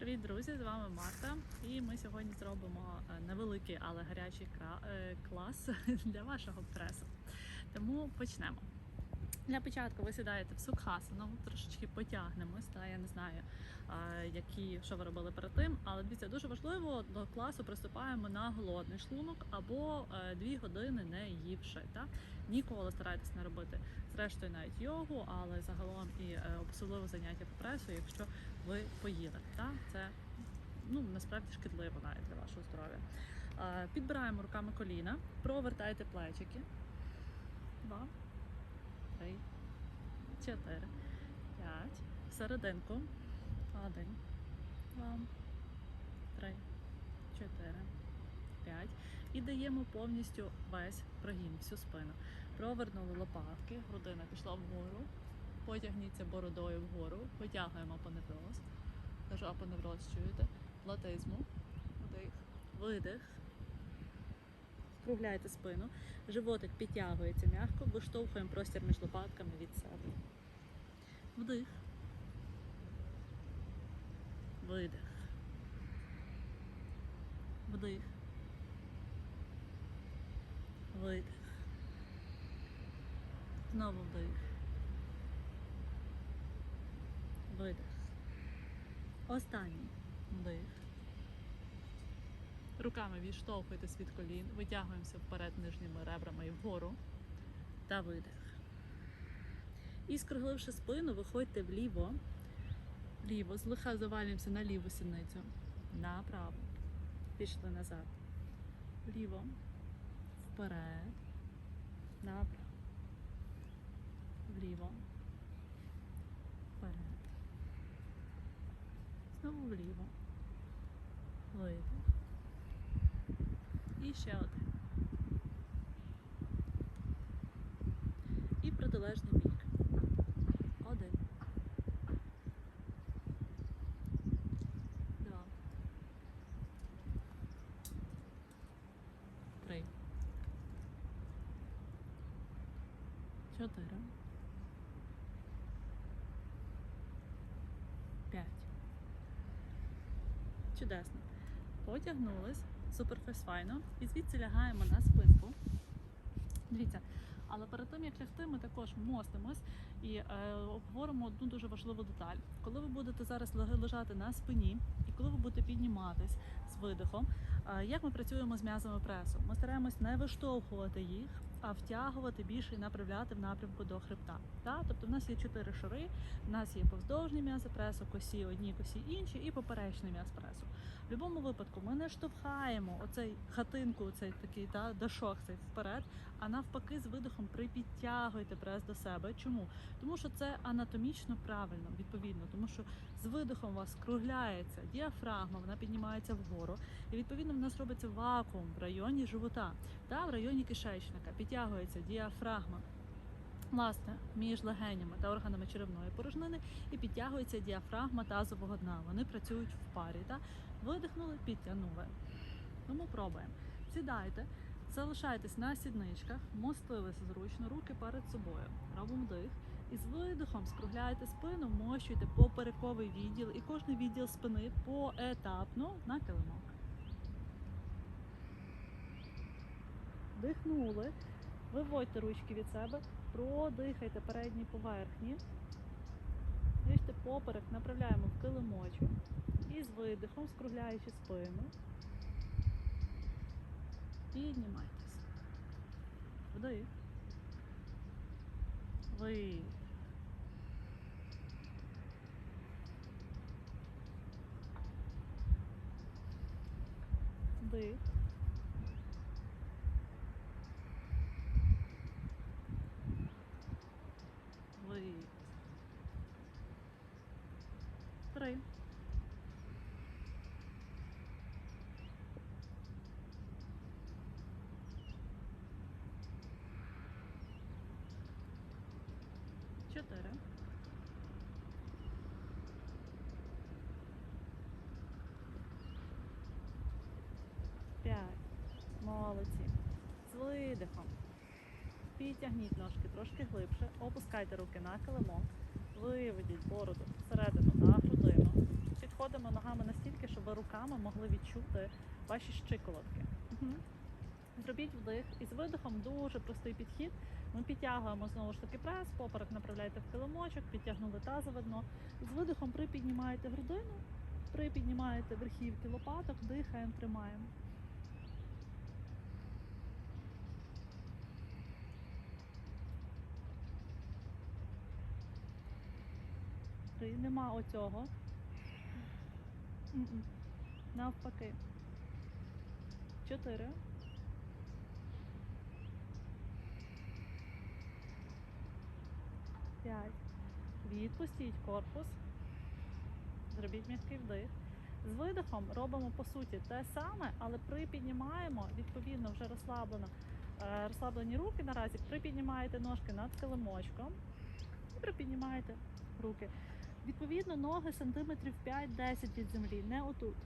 Привіт, друзі! З вами Марта. І ми сьогодні зробимо е, невеликий, але гарячий е, клас для вашого пресу. Тому почнемо. Для початку ви сідаєте в сукхасану, трошечки потягнемось. Та я не знаю, які що ви робили перед тим, але дивіться, дуже важливо до класу приступаємо на голодний шлунок або е, дві години не ївши. Та ніколи старайтесь не робити зрештою навіть йогу, але загалом і е, особливо заняття по пресу, якщо ви поїли. Та? Це ну, насправді шкідливо навіть для вашого здоров'я. Підбираємо руками коліна, провертайте плечики. Два, три, чотири, п'ять. Серединку. Один, два, три, чотири, п'ять. І даємо повністю весь прогін, всю спину. Провернули лопатки, грудина пішла вгору. Потягніться бородою вгору, витягуємо апоневроз. Кажу апоневроз, чуєте? Платизму. Вдих, видих. Скругляйте спину. Животик підтягується м'яко, виштовхуємо простір між лопатками від себе. Вдих. Видих. Вдих. Видих. Знову вдих. Видих. Останній вдих. Руками відштовхуйтесь від колін, витягуємося вперед нижніми ребрами і вгору. Та видих. І скругливши спину, виходьте вліво. Вліво, злегка завалюємося на ліву сідницю. Направо. Пішли назад. Вліво. Вперед. Направо. Вліво. Вперед. Знову вліво. Видих. І ще один. І протилежний бік. Один. Два. Три. Чотири. П'ять. Чудесно. Потягнулись. Суперфес файно. І звідси лягаємо на спинку. Дивіться, але перед тим як лягти, ми також мостимось і е, обговоримо одну дуже важливу деталь. Коли ви будете зараз лежати на спині, і коли ви будете підніматись з видихом, е, як ми працюємо з м'язами пресу? Ми стараємось не виштовхувати їх, втягувати більше і направляти в напрямку до хребта. Та? Тобто в нас є чотири шари, в нас є повздовжні м'язи пресу, косі одні, косі інші, і поперечний м'яз пресу. В будь-якому випадку ми не штовхаємо оцей хатинку, оцей такий та дашок цей вперед, а навпаки, з видихом припідтягуйте прес до себе. Чому? Тому що це анатомічно правильно, відповідно, тому що з видихом у вас скругляється діафрагма, вона піднімається вгору, і відповідно в нас робиться вакуум в районі живота та в районі кишечника. Підтягується діафрагма. Власне, між легенями та органами черевної порожнини і підтягується діафрагма тазового дна. Вони працюють в парі. Та? Видихнули, підтягнули. Тому пробуємо. Сідайте, залишайтесь на сідничках, мостилися зручно, руки перед собою. Робимо вдих. І з видихом скругляйте спину, мощуйте поперековий відділ і кожний відділ спини поетапно на килимок. Дихнули. Виводьте ручки від себе, продихайте передні поверхні. Ріжте поперек, направляємо в килимочок. І з видихом, скругляючи спину. Піднімайтеся. Вдих. Видих. Вдих. 4. П'ять. Молодці. З видихом. Підтягніть ножки трошки глибше. Опускайте руки на килимо. Виведіть бороду всередину на грудину. Підходимо ногами настільки, щоб руками могли відчути ваші щиколотки. Зробіть вдих і з видихом дуже простий підхід. Ми підтягуємо знову ж таки прес, поперек направляєте в килимочок, підтягнули тазове дно. З видихом припіднімаєте грудину, припіднімаєте верхівки лопаток, дихаємо, тримаємо. Три. Нема оцього. Навпаки. Чотири. П'ять. Відпустіть корпус. Зробіть м'який вдих. З видихом робимо по суті те саме, але припіднімаємо, відповідно, вже розслаблено. е, Розслаблені руки наразі, припіднімаєте ножки над килимочком і припіднімаєте руки. Відповідно, ноги сантиметрів 5-10 від землі, не отут.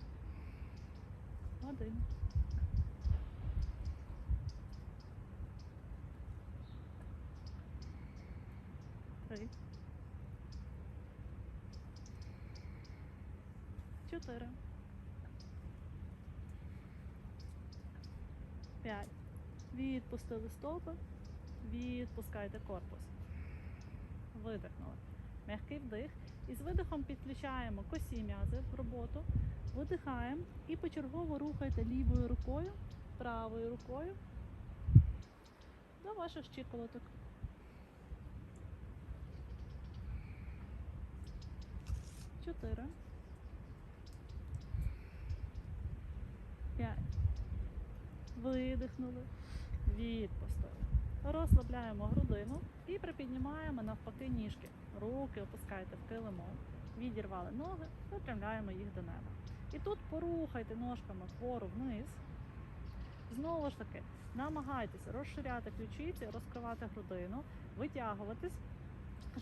Один. Три. Чотири. П'ять. Відпустили стопи. Відпускайте корпус. Видихнули. М'який вдих. І з видихом підключаємо косі м'язи в роботу. Видихаємо і почергово рухайте лівою рукою, правою рукою до ваших щиколоток. Чотири. П'ять. Видихнули. Відпустили. Розслабляємо грудину і припіднімаємо навпаки ніжки. Руки опускайте в килимок. Відірвали ноги, випрямляємо їх до неба. І тут порухайте ножками вгору вниз. Знову ж таки, намагайтеся розширяти ключиці, розкривати грудину, витягуватись.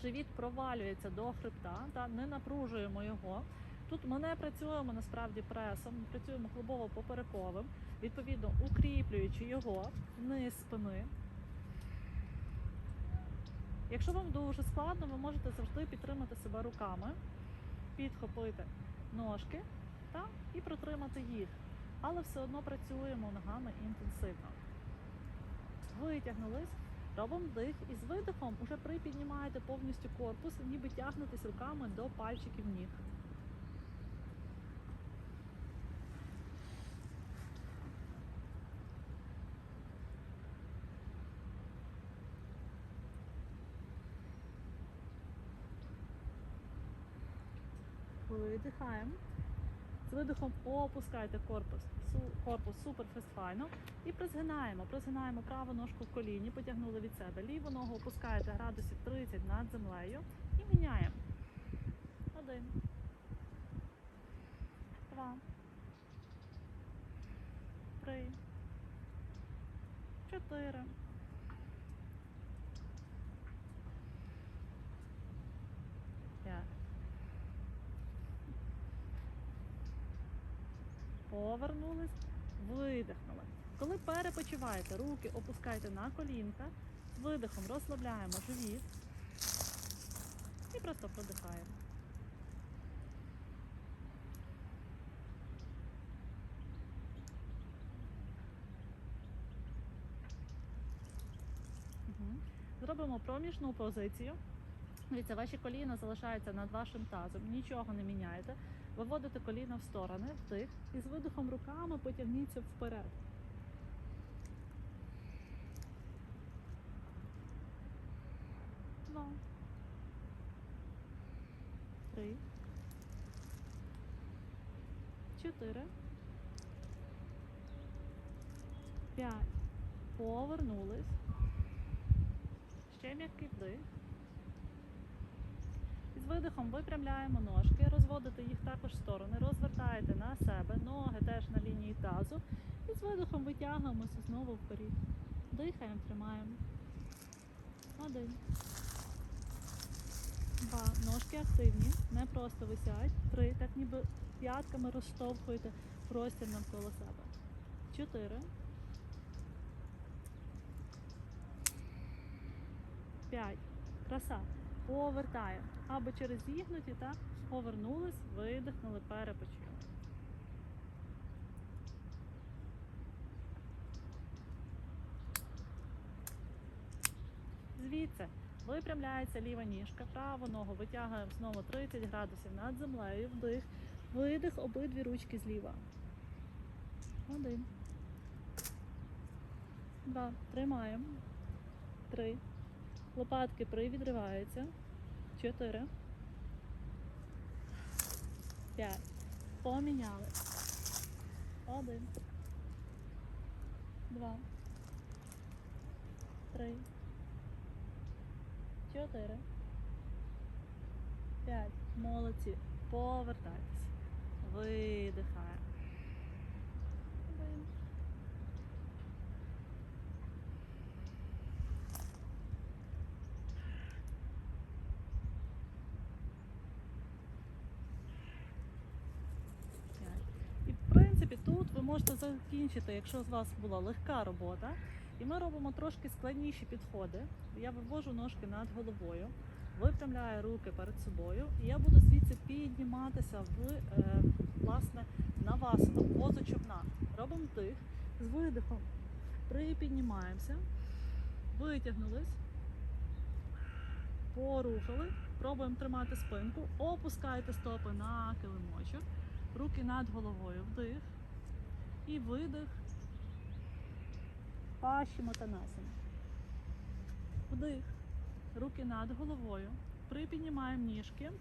Живіт провалюється до хребта, та не напружуємо його. Тут ми не працюємо насправді пресом, ми працюємо клубово поперековим, відповідно укріплюючи його вниз спини. Якщо вам дуже складно, ви можете завжди підтримати себе руками, підхопити ножки та, і протримати їх. Але все одно працюємо ногами інтенсивно. Витягнулись, робимо вдих і з видихом уже припіднімаєте повністю корпус, ніби тягнетесь руками до пальчиків ніг. Видихаємо. З видихом опускайте корпус. Корпус супер файно. І призгинаємо. Призгинаємо праву ножку в коліні, потягнули від себе. Ліву ногу опускаєте градусів 30 над землею і міняємо. Один. Два. Три. Чотири. П'ять. Повернулись, видихнули. Коли перепочиваєте, руки опускайте на колінка, видихом розслабляємо живіт і просто продихаємо. Зробимо проміжну позицію. Дивіться, ваші коліна залишаються над вашим тазом, нічого не міняєте. Виводите коліна в сторони, вдих, і з видихом руками потягніться вперед. Два. Три. Чотири. П'ять. Повернулись. Ще м'який вдих. І з видихом випрямляємо ножки, розводите їх також в сторони, розвертаєте на себе, ноги теж на лінії тазу. І з видихом витягуємося знову вперед. Дихаємо, тримаємо. Один. Два. Ножки активні, не просто висять. Три. Так ніби п'ятками розштовхуєте простір навколо себе. Чотири. П'ять. Краса. Повертаємо. Або через зігнуті, так? повернулись, видихнули, перепочили. Звідси випрямляється ліва ніжка, праву ногу витягуємо знову 30 градусів над землею, вдих, видих, обидві ручки зліва. Один. Два. Тримаємо. Три. Лопатки привідриваються. Чотири. П'ять. Поміняли. Один. Два. Три. Чотири. П'ять. Молодці. Повертайтесь. Видихаємо. Один. П'ять. І в принципі тут ви можете закінчити, якщо з вас була легка робота. І ми робимо трошки складніші підходи. Я вивожу ножки над головою, випрямляю руки перед собою, і я буду звідси підніматися в е, власне навасану, в позу човна. Робимо вдих, з видихом припіднімаємося, витягнулись, порухали, пробуємо тримати спинку, опускайте стопи на килимочок, руки над головою, вдих і видих. Пашімотанасана. Вдих. Руки над головою. Припіднімаємо ніжки.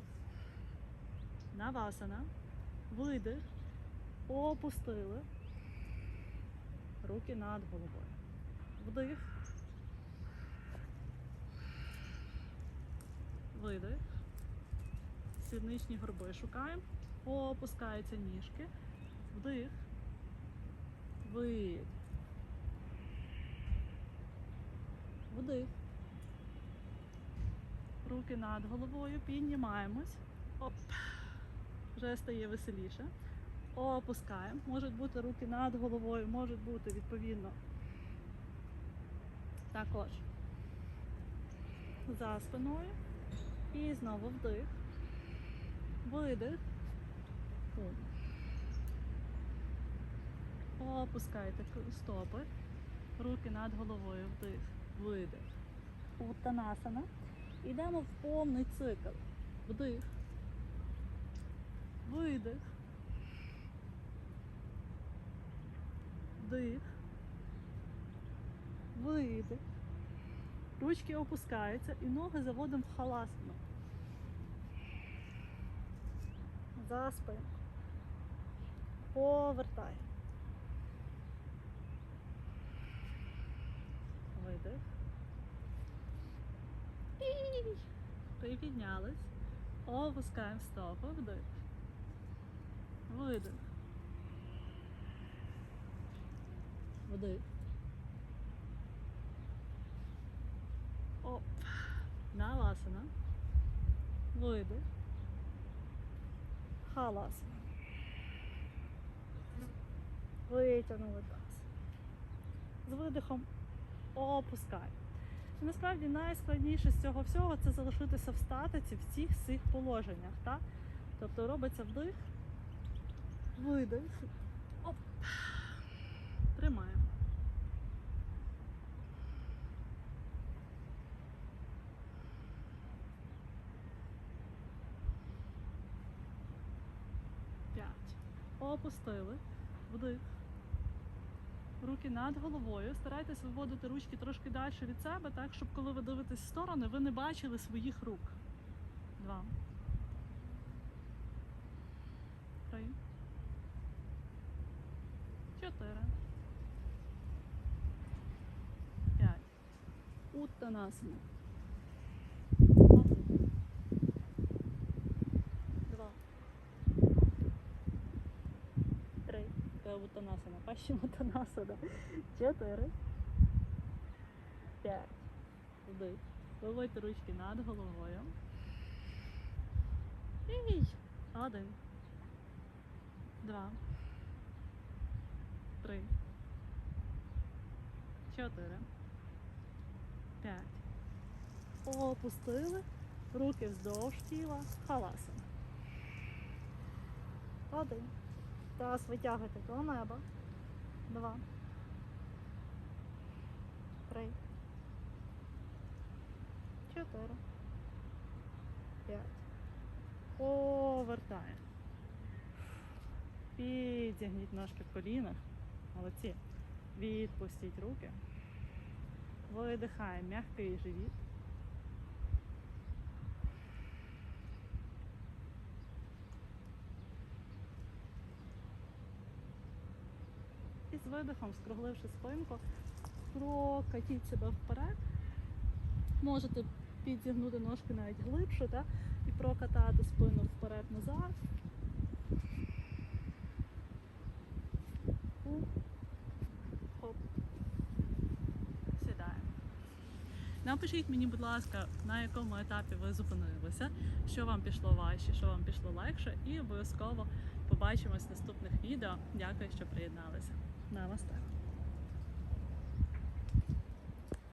Навасана. Видих. Опустили. Руки над головою. Вдих. Видих. Сідничні горби шукаємо. Опускаються ніжки. Вдих. Видих. Вдих. Руки над головою, піднімаємось. Оп. Вже стає веселіше. Опускаємо. Можуть бути руки над головою, можуть бути відповідно. Також за спиною. І знову вдих. Видих. Пум. Опускайте стопи. Руки над головою вдих видих. Уттанасана. Йдемо в повний цикл. Вдих. Видих. Вдих. Видих. Ручки опускаються і ноги заводимо в халасану. За спину. Повертай. Видих. І Припіднялись. Опускаємо стопи. Вдих. Видих. Вдих. Оп. Навасана. Видих. Халасана. Витягнули таз. З видихом опускай. І насправді найскладніше з цього всього це залишитися в статиці в цих всіх положеннях. Так? Тобто робиться вдих, видих, оп, тримаємо. П'ять. Опустили. Вдих. Руки над головою. Старайтесь виводити ручки трошки далі від себе, так, щоб коли ви дивитесь в сторони, ви не бачили своїх рук. Два. Три. Чотири. П'ять. Уттанасана. Один. Два. Три. Це Уттанасана. Пащимутанасана. Чотири. П'ять. Вдих. Виводьте ручки над головою. І один. Два. Три. Чотири. П'ять. Опустили. Руки вздовж тіла. Халасана. Один. Таз витягуйте до неба. Два. Три. чотири, п'ять. Повертає. Підігніть ножки в колінах. Молодці. Відпустіть руки. Видихаємо м'який живіт. З видихом, скругливши спинку, прокатіть себе вперед. Можете підзігнути ножки навіть глибше, так? і прокатати спину вперед-назад. Хоп. Сідаємо. Напишіть мені, будь ласка, на якому етапі ви зупинилися, що вам пішло важче, що вам пішло легше, і обов'язково побачимось в наступних відео. Дякую, що приєдналися. Namaste.